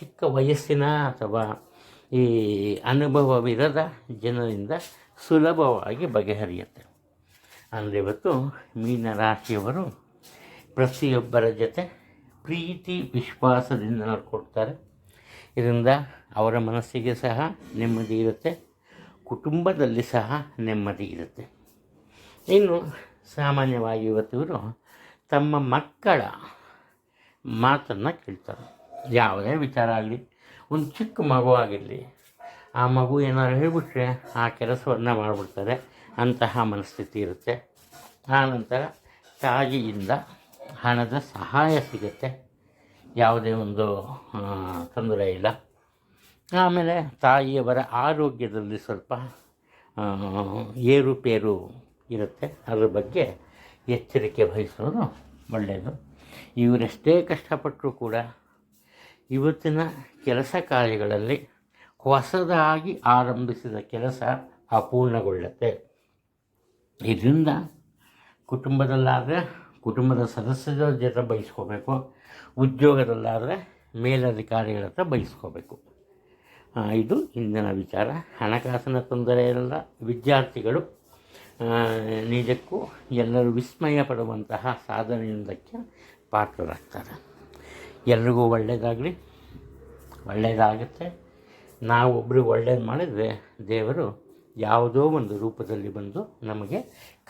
ಚಿಕ್ಕ ವಯಸ್ಸಿನ ಅಥವಾ ಈ ಅನುಭವವಿರದ ಜನರಿಂದ ಸುಲಭವಾಗಿ ಬಗೆಹರಿಯುತ್ತೆ. ಅಂದರೆ ಇವತ್ತು ಮೀನರಾಶಿಯವರು ಪ್ರತಿಯೊಬ್ಬರ ಜೊತೆ ಪ್ರೀತಿ, ವಿಶ್ವಾಸದಿಂದ ನಡ್ಕೊಡ್ತಾರೆ ಇದರಿಂದ ಅವರ ಮನಸ್ಸಿಗೆ ಸಹ ನೆಮ್ಮದಿ ಇರುತ್ತೆ, ಕುಟುಂಬದಲ್ಲಿ ಸಹ ನೆಮ್ಮದಿ ಇರುತ್ತೆ. ಇನ್ನು ಸಾಮಾನ್ಯವಾಗಿ ಇವತ್ತಿವರು ತಮ್ಮ ಮಕ್ಕಳ ಮಾತನ್ನು ಕೇಳ್ತಾರೆ. ಯಾವುದೇ ವಿಚಾರ ಆಗಲಿ, ಒಂದು ಚಿಕ್ಕ ಮಗು ಆಗಿರಲಿ, ಆ ಮಗು ಏನಾದ್ರು ಹೇಳ್ಬಿಟ್ರೆ ಆ ಕೆಲಸವನ್ನು ಮಾಡಿಬಿಡ್ತಾರೆ, ಅಂತಹ ಮನಸ್ಥಿತಿ ಇರುತ್ತೆ. ಆನಂತರ ತಾಯಿಯಿಂದ ಹಣದ ಸಹಾಯ ಸಿಗುತ್ತೆ. ಯಾವುದೇ ಒಂದು ತೊಂದರೆ ಇಲ್ಲ. ಆಮೇಲೆ ತಾಯಿಯವರ ಆರೋಗ್ಯದಲ್ಲಿ ಸ್ವಲ್ಪ ಏರುಪೇರು ಇರುತ್ತೆ. ಅದ್ರ ಬಗ್ಗೆ ಎಚ್ಚರಿಕೆ ವಹಿಸೋದು ಒಳ್ಳೆಯದು. ಇವರೆಷ್ಟೇ ಕಷ್ಟಪಟ್ಟರೂ ಕೂಡ ಇವತ್ತಿನ ಕೆಲಸ ಕಾರ್ಯಗಳಲ್ಲಿ ಹೊಸದಾಗಿ ಆರಂಭಿಸಿದ ಕೆಲಸ ಅಪೂರ್ಣಗೊಳ್ಳುತ್ತೆ. ಇದರಿಂದ ಕುಟುಂಬದಲ್ಲಾದರೆ ಕುಟುಂಬದ ಸದಸ್ಯರ ಜೊತೆ ಬಯಸ್ಕೋಬೇಕು. ಉದ್ಯೋಗದಲ್ಲಾದರೆ ಮೇಲಧಿಕಾರಿಗಳ ಹತ್ರ ಬಯಸ್ಕೋಬೇಕು ಇದು ಇಂದಿನ ವಿಚಾರ. ಹಣಕಾಸಿನ ತೊಂದರೆ ಇಲ್ಲ ವಿದ್ಯಾರ್ಥಿಗಳು ನಿಜಕ್ಕೂ ಎಲ್ಲರೂ ವಿಸ್ಮಯ ಪಡುವಂತಹ ಸಾಧನೆಯೊಂದಕ್ಕೆ ಪಾತ್ರರಾಗ್ತಾರೆ. ಎಲ್ರಿಗೂ ಒಳ್ಳೆಯದಾಗಲಿ ಒಳ್ಳೆಯದಾಗುತ್ತೆ ನಾವೊಬ್ಬರು ಒಳ್ಳೇದು ಮಾಡಿದರೆ ದೇವರು ಯಾವುದೋ ಒಂದು ರೂಪದಲ್ಲಿ ಬಂದು ನಮಗೆ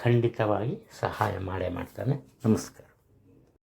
ಖಂಡಿತವಾಗಿ ಸಹಾಯ ಮಾಡೇ ಮಾಡ್ತಾನೆ. ನಮಸ್ಕಾರ.